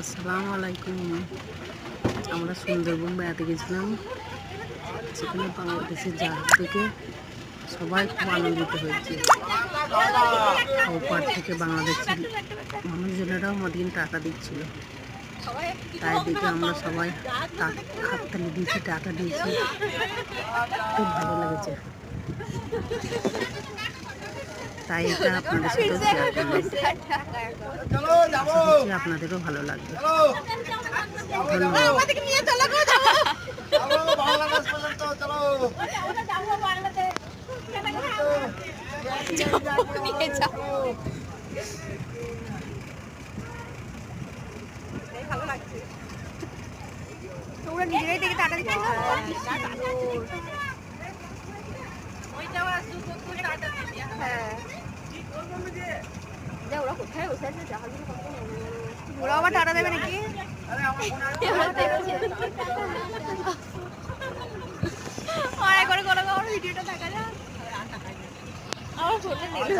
আসসালামু আলাইকুম। আমরা সুন্দরবন বেড়াতে গেছিলাম। সেখানে বাংলাদেশের জাহাজ থেকে। সবাই খুব আনন্দিত হয়েছে। ওপার থেকে বাংলাদেশের মানুষজনেরাও আমাদের টাকা দিচ্ছিল। তাই দেখে আমরা সবাই হাততালি দিয়েছি, টাকা দিয়েছি। খুব ভালো লেগেছে। তাই এটা আপনাদের করলাম। আশা করছি আপনাদেরও ভালো লাগবে। ধন্যবাদ। ওরা নিজেরাই থেকে টাকা ওরা আবার দেবে নাকি? আর করে কোনো আমার ফোনটা